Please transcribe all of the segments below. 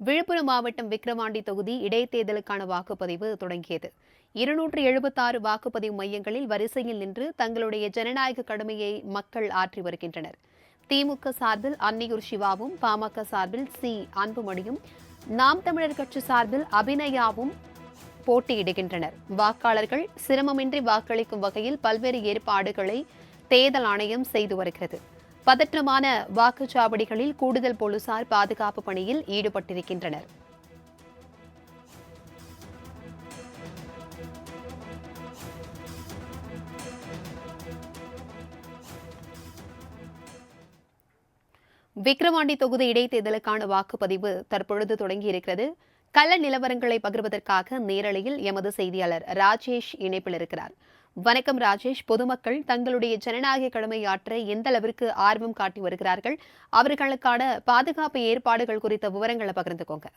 விழுப்புரம் மாவட்டம் விக்கிரவாண்டி தொகுதி இடைத்தேர்தலுக்கான வாக்குப்பதிவு தொடங்கியது. இருநூற்று எழுபத்தாறு வாக்குப்பதிவு மையங்களில் வரிசையில் நின்று தங்களுடைய ஜனநாயக கடமையை மக்கள் ஆற்றி வருகின்றனர். திமுக சார்பில் அன்னியூர் சிவாவும் பாமக சார்பில் சி. அன்புமணியும் நாம் தமிழர் கட்சி சார்பில் அபிநயாவும் போட்டியிடுகின்றனர். வாக்காளர்கள் சிரமமின்றி வாக்களிக்கும் வகையில் பல்வேறு ஏற்பாடுகளை தேர்தல் ஆணையம் செய்து வருகிறது. பதற்றமான வாக்குச்சாவடிகளில் கூடுதல் போலீசார் பாதுகாப்பு பணியில் ஈடுபட்டிருக்கின்றனர். விக்கிரவாண்டி தொகுதி இடைத்தேர்தலுக்கான வாக்குப்பதிவு தற்பொழுது தொடங்கியிருக்கிறது. கள்ள நிலவரங்களை பகிர்வதற்காக நேரலையில் எமது செய்தியாளர் ராஜேஷ் இணைப்பில் இருக்கிறார். வணக்கம் ராஜேஷ். பொதுமக்கள் தங்களுடைய ஜனநாயக கடமையாற்ற எந்த அளவிற்கு ஆர்வம் காட்டி வருகிறார்கள்? அவர்களுக்கான பாதுகாப்பு ஏற்பாடுகள் குறித்த விவரங்களை பகிர்ந்துக்கோங்க.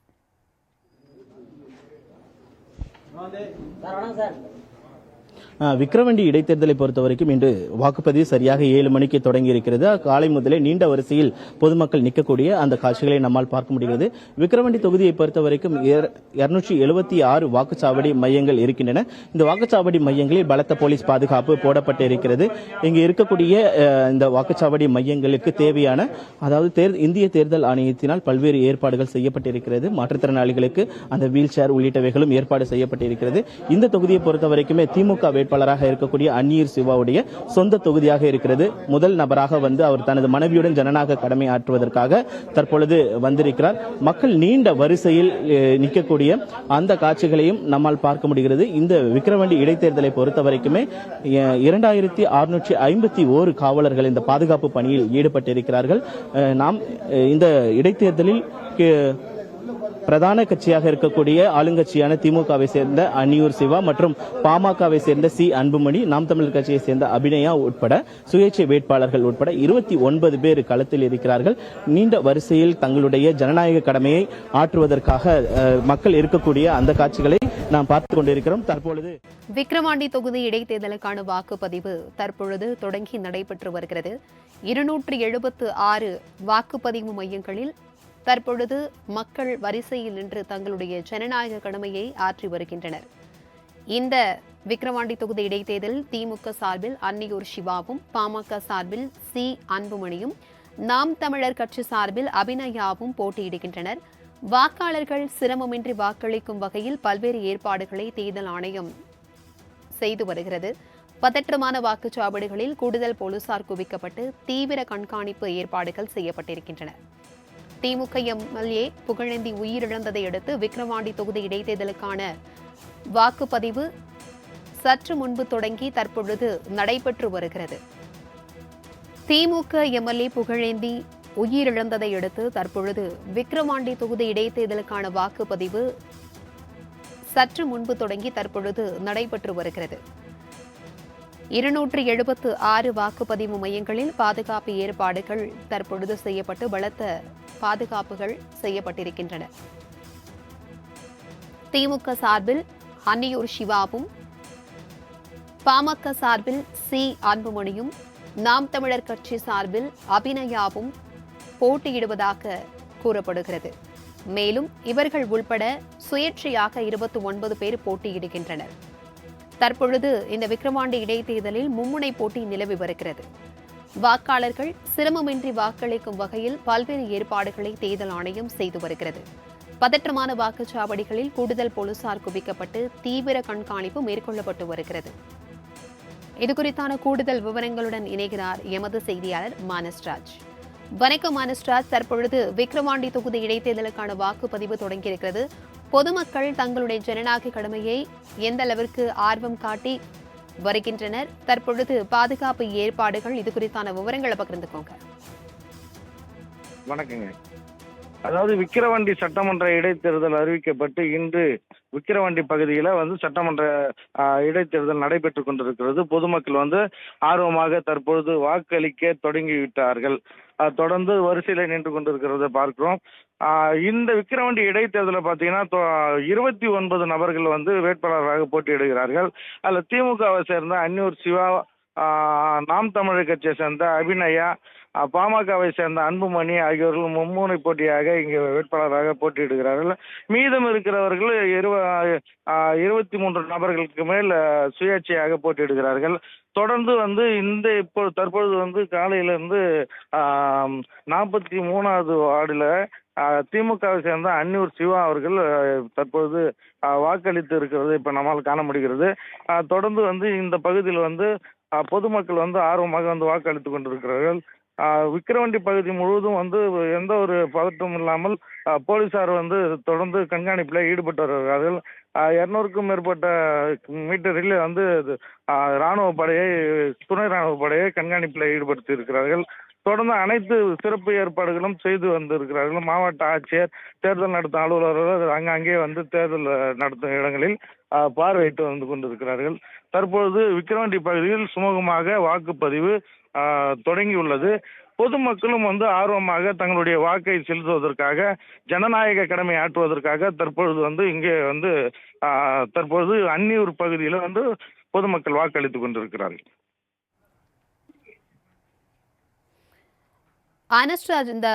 விக்ரவண்டி இடைத்தேர்தலை பொறுத்த வரைக்கும் இன்று வாக்குப்பதிவு சரியாக ஏழு மணிக்கு தொடங்கி இருக்கிறது காலை முதலே நீண்ட வரிசையில் பொதுமக்கள் நிற்கக்கூடிய அந்த காட்சிகளை நம்மால் பார்க்க முடிகிறது. விக்ரவண்டி தொகுதியை பொறுத்த வரைக்கும் இருநூற்றி எழுபத்தி ஆறு வாக்குச்சாவடி மையங்கள் இருக்கின்றன. இந்த வாக்குச்சாவடி மையங்களில் பலத்த போலீஸ் பாதுகாப்பு போடப்பட்டு இருக்கிறது இங்கு இருக்கக்கூடிய இந்த வாக்குச்சாவடி மையங்களுக்கு தேவையான அதாவது தேர் இந்திய தேர்தல் ஆணையத்தினால் பல்வேறு ஏற்பாடுகள் செய்யப்பட்டிருக்கிறது. மாற்றுத்திறனாளிகளுக்கு அந்த வீல் சேர் உள்ளிட்டவைகளும் ஏற்பாடு செய்யப்பட்டிருக்கிறது. இந்த தொகுதியை பொறுத்த வரைக்குமே திமுக வேட்பாளராக இருக்கக்கூடிய அந்நீர் சிவாவுடைய சொந்த தொகுதியாக இருக்கிறது. முதல் நபராக வந்து அவர் தனது மனைவியுடன் ஜனநாயக கடமை ஆற்றுவதற்காக தற்பொழுது வந்திருக்கிறார். மக்கள் நீண்ட வரிசையில் நிற்கக்கூடிய அந்த காட்சிகளையும் நம்மால் பார்க்க முடிகிறது. இந்த விக்ரவாண்டி இடைத்தேர்தலை பொறுத்த வரைக்குமே இரண்டாயிரத்தி அறுநூற்றி ஐம்பத்தி ஓரு காவலர்கள் இந்த பாதுகாப்பு பணியில் ஈடுபட்டிருக்கிறார்கள். நாம் இந்த இடைத்தேர்தலில் கே- பிரதான கட்சியாக இருக்கக்கூடிய ஆளுங்கட்சியான திமுகவை சேர்ந்த அன்னியூர் சிவா மற்றும் பாமகவை சேர்ந்த சி அன்புமணி நாம் தமிழர் கட்சியை சேர்ந்த அபிநயா உட்பட சுயேட்சை வேட்பாளர்கள் உட்பட இருபத்தி ஒன்பது பேர் களத்தில் இருக்கிறார்கள். நீண்ட வரிசையில் தங்களுடைய ஜனநாயக கடமையை ஆற்றுவதற்காக மக்கள் இருக்கக்கூடிய அந்த காட்சிகளை நாம் பார்த்து கொண்டிருக்கிறோம். தற்பொழுது விக்கிரவாண்டி தொகுதி இடைத்தேர்தலுக்கான வாக்குப்பதிவு தற்பொழுது தொடங்கி நடைபெற்று வருகிறது. இருநூற்று எழுபத்து ஆறு வாக்குப்பதிவு மையங்களில் தற்பொழுது மக்கள் வரிசையில் நின்று தங்களுடைய ஜனநாயக கடமையை ஆற்றி வருகின்றனர். இந்த விக்கிரவாண்டி தொகுதி இடைத்தேர்தல் திமுக சார்பில் அன்னியூர் சிவாவும் பாமக சார்பில் சி. அன்புமணியும் நாம் தமிழர் கட்சி சார்பில் அபிநயாவும் போட்டியிடுகின்றனர். வாக்காளர்கள் சிரமமின்றி வாக்களிக்கும் வகையில் பல்வேறு ஏற்பாடுகளை தேர்தல் ஆணையம் செய்து வருகிறது. பதற்றமான வாக்குச்சாவடிகளில் கூடுதல் போலீசார் குவிக்கப்பட்டு தீவிர கண்காணிப்பு ஏற்பாடுகள் செய்யப்பட்டிருக்கின்றன. திமுக எம்எல்ஏ புகழேந்தி உயிரிழந்ததை அடுத்து விக்கிரவாண்டி தொகுதி இடைத்தேர்தலுக்கான வாக்குப்பதிவு சற்று முன்பு தொடங்கி தற்பொழுது நடைபெற்று வருகிறது. திமுக எம்எல்ஏ புகழேந்தி உயிரிழந்ததை அடுத்து தற்பொழுது விக்கிரவாண்டி தொகுதி இடைத்தேர்தலுக்கான வாக்குப்பதிவு சற்று முன்பு தொடங்கி தற்பொழுது நடைபெற்று வருகிறது. இருநூற்று எழுபத்து ஆறு வாக்குப்பதிவு மையங்களில் பாதுகாப்பு ஏற்பாடுகள் தற்பொழுது செய்யப்பட்டு பலத்த பாதுகாப்புகள் செய்யப்பட்டிருக்கின்றன. திமுக சார்பில் அன்னியூர் சிவாவும் பாமக சார்பில் சி அன்புமணியும் நாம் தமிழர் கட்சி சார்பில் அபிநயாவும் போட்டியிடுவதாக கூறப்படுகிறது. மேலும் இவர்கள் உள்பட சுயேட்சையாக இருபத்தி ஒன்பது பேர் போட்டியிடுகின்றனர். தற்பொழுது இந்த விக்கிரவாண்டி இடைத்தேர்தலில் மும்முனை போட்டி நிலவி வருகிறது. வாக்காளர்கள் சிரமமின்றி வாக்களிக்கும் வகையில் பல்வேறு ஏற்பாடுகளை தேர்தல் ஆணையம் செய்து வருகிறது. பதற்றமான வாக்குச்சாவடிகளில் கூடுதல் போலீசார் குவிக்கப்பட்டு தீவிர கண்காணிப்பு மேற்கொள்ளப்பட்டு வருகிறது. இதுகுறித்தான கூடுதல் விவரங்களுடன் இணைகிறார் எமது செய்தியாளர் மானஸ்ராஜ். வணக்கம் மானஸ்ராஜ். தற்பொழுது விக்ரவாண்டி தொகுதி இடைத்தேர்தலுக்கான வாக்குப்பதிவு தொடங்கியிருக்கிறது. பொதுமக்கள் தங்களுடைய ஜனநாயக கடமையை எந்த அளவிற்கு ஆர்வம் காட்டி வருகின்றனர். தற்பொழுது பாதுகாப்பு ஏற்பாடுகள் இது குறித்தான விவரங்களை பகிர்ந்துக்கோங்க. வணக்கங்க. அதாவது விக்கிரவாண்டி சட்டமன்ற இடைத்தேர்தல் அறிவிக்கப்பட்டு இன்று விக்கிரவாண்டி பகுதியில் வந்து சட்டமன்ற இடைத்தேர்தல் நடைபெற்று கொண்டிருக்கிறது. பொதுமக்கள் வந்து ஆர்வமாக தற்பொழுது வாக்களிக்க தொடங்கிவிட்டார்கள். தொடர்ந்து வரிசையில் நின்று கொண்டிருக்கிறத பார்க்கிறோம். இந்த விக்கிரவாண்டி இடைத்தேர்தலில் பார்த்தீங்கன்னா இருபத்தி ஒன்பது நபர்கள் வந்து வேட்பாளராக போட்டியிடுகிறார்கள். அதில் திமுகவை சேர்ந்த அன்னூர் சிவா நாம் தமிழர் கட்சியை சேர்ந்த அபிநயா பாமகவை சேர்ந்த அன்புமணி ஆகியோர்கள் மும்முனை போட்டியாக இங்கே வேட்பாளராக போட்டியிடுகிறார்கள். மீதம் இருக்கிறவர்கள் இருவ இருபத்தி மூன்று நபர்களுக்கு மேல் சுயேட்சையாக போட்டியிடுகிறார்கள். தொடர்ந்து வந்து இந்த இப்போ தற்பொழுது வந்து காலையில இருந்து நாற்பத்தி மூணாவது வார்டுல திமுகவை சேர்ந்த அன்னூர் சிவா அவர்கள் தற்போது தற்பொழுது வாக்களித்து இருக்கிறது இப்ப நம்மால் காண முடிகிறது. தொடர்ந்து வந்து இந்த பகுதியில் வந்து பொதுமக்கள் வந்து ஆர்வமாக வந்து வாக்களித்துக் கொண்டிருக்கிறார்கள். விக்கிரவண்டி பகுதி முழுவதும் வந்து எந்த ஒரு பதற்றமும் இல்லாமல் போலீசார் வந்து தொடர்ந்து கண்காணிப்பில் ஈடுபட்டு வருகிறார்கள். இரநூறுக்கும் மேற்பட்ட மீட்டரில் வந்து ராணுவ படையை துணை ராணுவ படையை கண்காணிப்பில் ஈடுபடுத்தி இருக்கிறார்கள். தொடர்ந்து அனைத்து சிறப்பு ஏற்பாடுகளும் செய்து வந்திருக்கிறார்கள். மாவட்ட ஆட்சியர் தேர்தல் நடத்தும் அலுவலர்கள் அங்கங்கே வந்து தேர்தல் நடத்தும் இடங்களில் பார்வையிட்டு வந்து கொண்டிருக்கிறார்கள். தற்பொழுது விக்கிரவாண்டி பகுதியில் சுமூகமாக வாக்குப்பதிவு தொடங்கியுள்ளது. பொதுமக்களும் வந்து ஆர்வமாக தங்களுடைய வாக்கை செலுத்துவதற்காக ஜனநாயக கடமை ஆற்றுவதற்காக தற்பொழுது வந்து இங்கே வந்து தற்பொழுது அன்னியூர் பகுதியில் வந்து பொதுமக்கள் வாக்களித்துக் கொண்டிருக்கிறார்கள். அனஸ்ராஜ் இந்த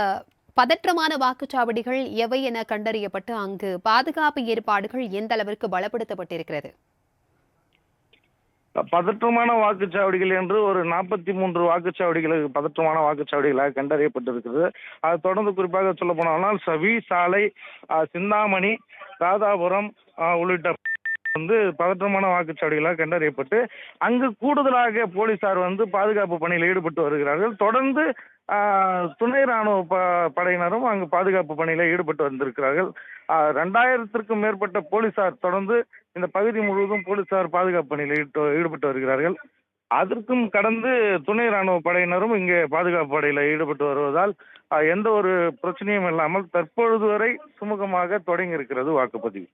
பதற்றமான வாக்குச்சாவடிகள் எவை என கண்டறியப்பட்டு அங்கு பாதுகாப்பு ஏற்பாடுகள் எந்த அளவிற்கு பலப்படுத்தப்பட்டிருக்கிறது? பதற்றமான வாக்குச்சாவடிகள் என்று ஒரு நாற்பத்தி மூன்று வாக்குச்சாவடிகளுக்கு பதற்றமான வாக்குச்சாவடிகளாக கண்டறியப்பட்டிருக்கிறது. அது தொடர்ந்து குறிப்பாக சொல்ல போனால் சவி சாலை சிந்தாமணி ராதாபுரம் உள்ளிட்ட வந்து பதற்றமான வாக்குச்சாவடிகளாக கண்டறியப்பட்டு அங்கு கூடுதலாக போலீசார் வந்து பாதுகாப்பு பணியில் ஈடுபட்டு வருகிறார்கள். தொடர்ந்து துணை ராணுவ ப- படையினரும் அங்கு பாதுகாப்பு பணியில் ஈடுபட்டு வந்திருக்கிறார்கள். ரெண்டாயிரத்திற்கும் மேற்பட்ட போலீசார் தொடர்ந்து இந்த பகுதி முழுவதும் போலீசார் பாதுகாப்பு பணியில் ஈடுபட்டு ஈடுபட்டு வருகிறார்கள். அதற்கும் கடந்து துணை ராணுவ படையினரும் இங்கே பாதுகாப்பு படையில் ஈடுபட்டு வருவதால் எந்த ஒரு பிரச்சனையும் இல்லாமல் தற்பொழுது வரை சுமூகமாக தொடங்கி இருக்கிறது வாக்குப்பதிவு.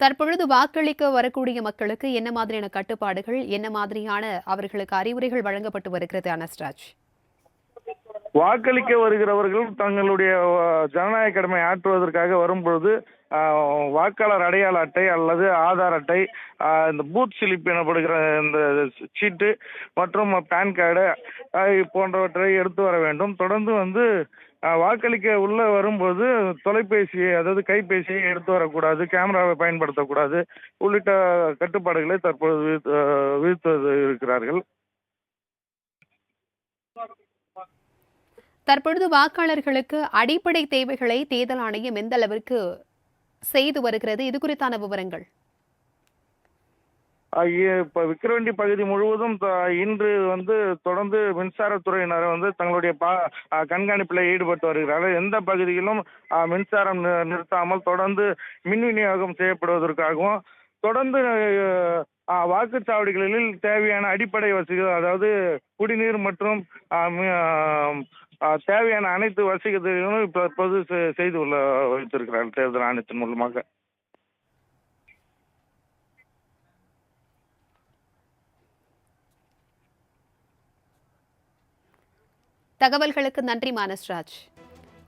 தற்பொழுது வாக்களிக்க வரக்கூடிய மக்களுக்கு என்ன மாதிரியான கட்டுப்பாடுகள் என்ன மாதிரியான அவர்களுக்கு அறிவுரைகள் வழங்கப்பட்டு வருகிறது அனஸ்ராஜ்? வாக்களிக்க வருகிறவர்கள் தங்களுடைய ஜனநாயக கடமை ஆற்றுவதற்காக வரும்பொழுது வாக்காளர் அடையாள அட்டை அல்லது ஆதார் அட்டை இந்த பூத் சிலிப் எனப்படுகிற இந்த சீட்டு மற்றும் பேன் கார்டு போன்றவற்றை எடுத்து வர வேண்டும். தொடர்ந்து வந்து வாக்களிக்க உள்ள வரும்போது தொலைபேசியை அதாவது கைபேசியை எடுத்து வரக்கூடாது கேமராவை பயன்படுத்தக்கூடாது உள்ளிட்ட கட்டுப்பாடுகளை தற்பொழுது விதித்து- இருக்கிறார்கள். தற்பொழுது வாக்காளர்களுக்கு அடிப்படை தேவைகளை தேர்தல் ஆணையம் எந்த அளவிற்கு செய்து வருகிறது? இது குறித்தான விவரங்கள். இப்ப விக்கிரவண்டி பகுதி முழுவதும் த- இன்று வந்து தொடர்ந்து மின்சாரத்துறையினர் வந்து தங்களுடைய பா கண்காணிப்பில் ஈடுபட்டு வருகிறார்கள். எந்த பகுதியிலும் மின்சாரம் நிறுத்தாமல் தொடர்ந்து மின் விநியோகம் செய்யப்படுவதற்காகவும் தொடர்ந்து வாக்குச்சாவடிகளில் தேவையான அடிப்படை வசதிகள் அதாவது குடிநீர் மற்றும் தேவையான அனைத்து வசதிகளும் இப்ப செ- செய்து உள்ள வைத்திருக்கிறார்கள் தேர்தல் ஆணையத்தின் மூலமாக. தகவல்களுக்கு நன்றி மானஸ்ராஜ்.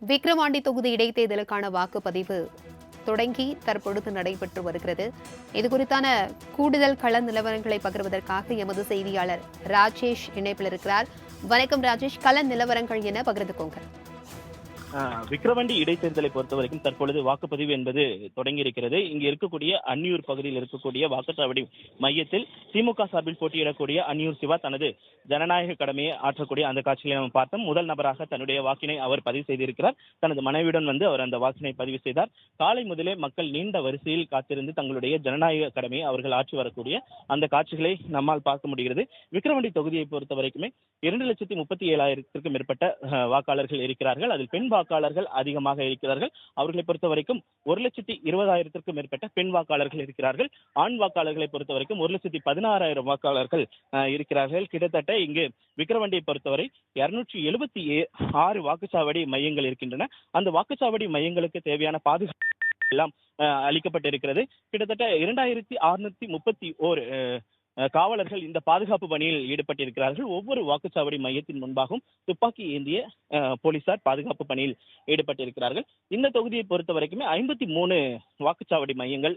விக்ரவாண்டி தொகுதி இடைத்தேர்தலுக்கான வாக்குப்பதிவு தொடங்கி தற்பொழுது நடைபெற்று வருகிறது. இது குறித்தான கூடுதல் கள நிலவரங்களை பகிர்வதற்காக எமது செய்தியாளர் ராஜேஷ் இணைப்பில் இருக்கிறார். வணக்கம் ராஜேஷ் கள நிலவரங்கள் என பகிர்ந்துக்கோங்க ஆஹ் விக்கிரவாண்டி இடைத்தேர்தலை பொறுத்த வரைக்கும் தற்பொழுது வாக்குப்பதிவு என்பது தொடங்கி இருக்கிறது இங்கு இருக்கக்கூடிய அன்னியூர் பகுதியில் இருக்கக்கூடிய வாக்குச்சாவடி மையத்தில் திமுக சார்பில் போட்டியிடக்கூடிய அன்னியூர் சிவா தனது ஜனநாயக கடமையை ஆற்றக்கூடிய அந்த காட்சிகளை நாம் பார்த்தோம். முதல் நபராக தன்னுடைய வாக்கினை அவர் பதிவு செய்திருக்கிறார். தனது மனைவியுடன் வந்து அவர் அந்த வாக்கினை பதிவு செய்தார். காலை முதலே மக்கள் நீண்ட வரிசையில் காத்திருந்து தங்களுடைய ஜனநாயக கடமையை அவர்கள் ஆற்றி வரக்கூடிய அந்த காட்சிகளை நம்மால் பார்க்க முடிகிறது. விக்கிரவாண்டி தொகுதியை பொறுத்த வரைக்குமே இரண்டு லட்சத்தி முப்பத்தி ஏழாயிரத்திற்கும் மேற்பட்ட வாக்காளர்கள் இருக்கிறார்கள். அதில் பெண் வாக்காளர்கள் அதிகமாக இருக்கிறார்கள். அவர்களை பொறுத்த வரைக்கும் ஒரு லட்சத்தி இருபதாயிரத்திற்கும் மேற்பட்ட பெண் வாக்காளர்கள் இருக்கிறார்கள். ஆண் வாக்காளர்களை பொறுத்த வரைக்கும் ஒரு லட்சத்தி பதினாறாயிரம் வாக்காளர்கள் இருக்கிறார்கள். கிட்டத்தட்ட இங்கு விக்கிரவாண்டியை பொறுத்தவரை இருநூற்றி எழுபத்தி ஆறு வாக்குச்சாவடி மையங்கள் இருக்கின்றன. அந்த வாக்குச்சாவடி மையங்களுக்கு தேவையான பாதுகாப்பு எல்லாம் அளிக்கப்பட்டிருக்கிறது. கிட்டத்தட்ட இரண்டாயிரத்தி அறுநூத்தி முப்பத்தி ஓர் காவலர்கள் இந்த பாதுகாப்பு பணியில் ஈடுபட்டிருக்கிறார்கள். ஒவ்வொரு வாக்குச்சாவடி மையத்தின் முன்பாகவும் துப்பாக்கி ஏந்திய போலீசார் பாதுகாப்பு பணியில் ஈடுபட்டிருக்கிறார்கள். இந்த தொகுதியை பொறுத்த வரைக்குமே ஐம்பத்தி மூணு வாக்குச்சாவடி மையங்கள்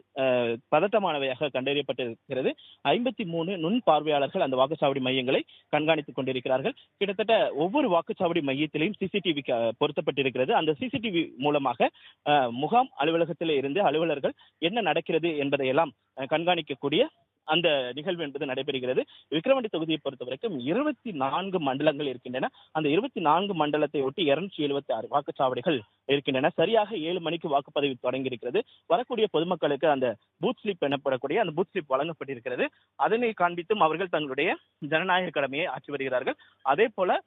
பதட்டமானவையாக கண்டறியப்பட்டிருக்கிறது. ஐம்பத்தி மூணு நுண் பார்வையாளர்கள் அந்த வாக்குச்சாவடி மையங்களை கண்காணித்துக் கொண்டிருக்கிறார்கள். கிட்டத்தட்ட ஒவ்வொரு வாக்குச்சாவடி மையத்திலையும் சிசிடிவி பொருத்தப்பட்டிருக்கிறது. அந்த சிசிடிவி மூலமாக அஹ், முகாம் அலுவலகத்தில் இருந்து அலுவலர்கள் என்ன நடக்கிறது என்பதையெல்லாம் கண்காணிக்கக்கூடிய அந்த நிகழ்வு என்பது நடைபெறுகிறது. விக்கிரவாண்டி தொகுதியை பொறுத்த வரைக்கும் இருபத்தி நான்கு மண்டலங்கள் இருக்கின்றன. அந்த இருபத்தி நான்கு மண்டலத்தை ஒட்டி இருநூற்றி எழுபத்தி ஆறு வாக்குச்சாவடிகள் இருக்கின்றன. சரியாக ஏழு மணிக்கு வாக்குப்பதிவு தொடங்கி இருக்கிறது வரக்கூடிய பொதுமக்களுக்கு அந்த பூத் ஸ்லிப் எனப்படக்கூடிய அந்த பூத் ஸ்லிப் வழங்கப்பட்டிருக்கிறது. அதனை காண்பித்தும் அவர்கள் தங்களுடைய ஜனநாயக கடமையை ஆற்றி வருகிறார்கள். அதே போல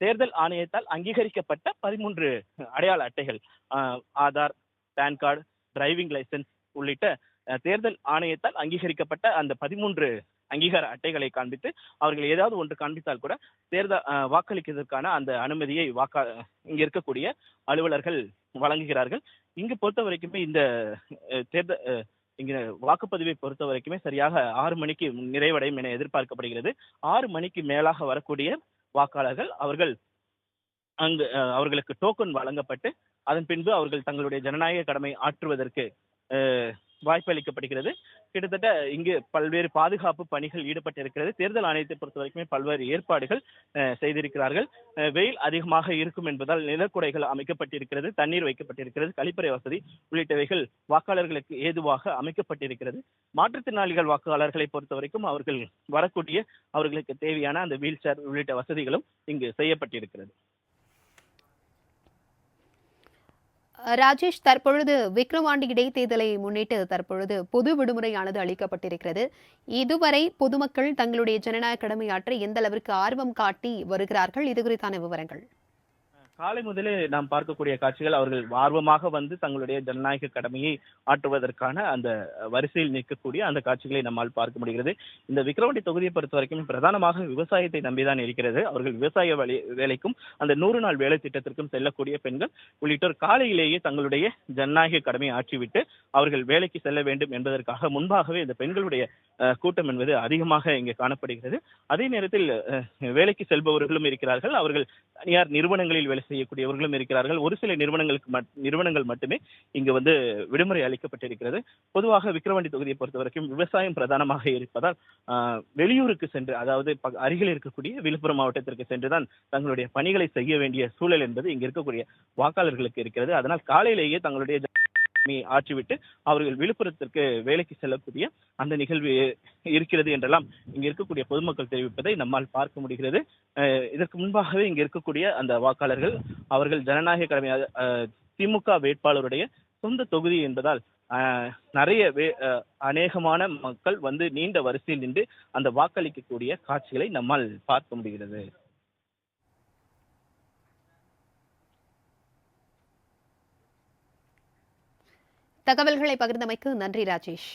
தேர்தல் ஆணையத்தால் அங்கீகரிக்கப்பட்ட பதிமூன்று அடையாள அட்டைகள் Aadhaar PAN card driving licence உள்ளிட்ட தேர்தல் ஆணையத்தால் அங்கீகரிக்கப்பட்ட அந்த பதிமூன்று அங்கீகார அட்டைகளை காண்பித்து அவர்கள் ஏதாவது ஒன்று காண்பித்தால் கூட தேர்தல் வாக்களிக்கிறதுக்கான அந்த அனுமதியை வாக்கா இங்க இருக்கக்கூடிய அலுவலர்கள் வழங்குகிறார்கள். இங்கு பொறுத்த வரைக்குமே இந்த தேர்தல் இங்க வாக்குப்பதிவை பொறுத்த வரைக்குமே சரியாக ஆறு மணிக்கு நிறைவடையும் என எதிர்பார்க்கப்படுகிறது. ஆறு மணிக்கு மேலாக வரக்கூடிய வாக்காளர்கள் அவர்கள் அங்கு அஹ், அவர்களுக்கு டோக்கன் வழங்கப்பட்டு அதன் பின்பு அவர்கள் தங்களுடைய ஜனநாயக கடமை ஆற்றுவதற்கு அஹ், வாய்ப்பு அளிக்கப்படுகிறது கிட்டத்தட்ட இங்கு பல்வேறு பாதுகாப்பு பணிகள் ஈடுபட்டிருக்கிறது. தேர்தல் ஆணையத்தை பொறுத்த வரைக்குமே பல்வேறு ஏற்பாடுகள் அஹ், செய்திருக்கிறார்கள். வெயில் அதிகமாக இருக்கும் என்பதால் நிலக்குடைகள் அமைக்கப்பட்டிருக்கிறது தண்ணீர் வைக்கப்பட்டிருக்கிறது கழிப்பறை வசதி உள்ளிட்டவைகள் வாக்காளர்களுக்கு ஏதுவாக அமைக்கப்பட்டிருக்கிறது. மாற்றுத்திறனாளிகள் வாக்காளர்களை பொறுத்த வரைக்கும் அவர்கள் வரக்கூடிய அவர்களுக்கு தேவையான அந்த வீல் சேர் உள்ளிட்ட வசதிகளும் இங்கு செய்யப்பட்டிருக்கிறது. ராஜேஷ் தற்பொழுது விக்ரவாண்டி இடைத்தேர்தலை முன்னிட்டு தற்பொழுது பொது விடுமுறையானது அளிக்கப்பட்டிருக்கிறது. இதுவரை பொதுமக்கள் தங்களுடைய ஜனநாயக கடமையாற்ற எந்த அளவிற்கு ஆர்வம் காட்டி வருகிறார்கள்? இது குறித்தான விவரங்கள். காலை முதலே நாம் பார்க்கக்கூடிய காட்சிகள் அவர்கள் ஆர்வமாக வந்து தங்களுடைய ஜனநாயக கடமையை ஆற்றுவதற்கான அந்த வரிசையில் நிற்கக்கூடிய அந்த காட்சிகளை நம்மால் பார்க்க முடிகிறது. இந்த விக்கிரவாண்டி தொகுதியை பொறுத்த வரைக்கும் பிரதானமாக விவசாயத்தை நம்பிதான் இருக்கிறது. அவர்கள் விவசாய வழி வேலைக்கும் அந்த நூறு நாள் வேலை திட்டத்திற்கும் செல்லக்கூடிய பெண்கள் உள்ளிட்டோர் காலையிலேயே தங்களுடைய ஜனநாயக கடமையை ஆற்றிவிட்டு அவர்கள் வேலைக்கு செல்ல வேண்டும் என்பதற்காக முன்பாகவே இந்த பெண்களுடைய அஹ், கூட்டம் என்பது அதிகமாக இங்கே காணப்படுகிறது. அதே நேரத்தில் அஹ், வேலைக்கு செல்பவர்களும் இருக்கிறார்கள். அவர்கள் தனியார் நிறுவனங்களில் வேலை செய்யக்கூடியவர்களும் இருக்கிறார்கள். ஒரு சில நிறுவனங்களுக்கு நிறுவனங்கள் மட்டுமே இங்கு வந்து விடுமுறை அளிக்கப்பட்டிருக்கிறது. பொதுவாக விக்கிரவாண்டி தொகுதியை பொறுத்த வரைக்கும் விவசாயம் பிரதானமாக இருப்பதால் ஆஹ், வெளியூருக்கு சென்று அதாவது அருகில் இருக்கக்கூடிய விழுப்புரம் மாவட்டத்திற்கு சென்றுதான் தங்களுடைய பணிகளை செய்ய வேண்டிய சூழல் என்பது இங்க இருக்கக்கூடிய வாக்காளர்களுக்கு இருக்கிறது. அதனால் காலையிலேயே தங்களுடைய ஆற்றிவிட்டு அவர்கள் விழுப்புரத்திற்கு வேலைக்கு செல்லக்கூடிய அந்த நிகழ்வு இருக்கிறது என்றெல்லாம் இங்க இருக்கக்கூடிய பொதுமக்கள் தெரிவிப்பதை நம்மால் பார்க்க முடிகிறது. இதற்கு முன்பாகவே இங்க இருக்கக்கூடிய அந்த வாக்காளர்கள் அவர்கள் ஜனநாயக கடமையாக அஹ், திமுக வேட்பாளருடைய சொந்த தொகுதி என்பதால் நிறைய வே- அஹ், அநேகமான மக்கள் வந்து நீண்ட வரிசையில் நின்று அந்த வாக்களிக்கக்கூடிய காட்சிகளை நம்மால் பார்க்க முடிகிறது. தகவல்களை பகிர்ந்தமைக்கு நன்றி ராஜேஷ்.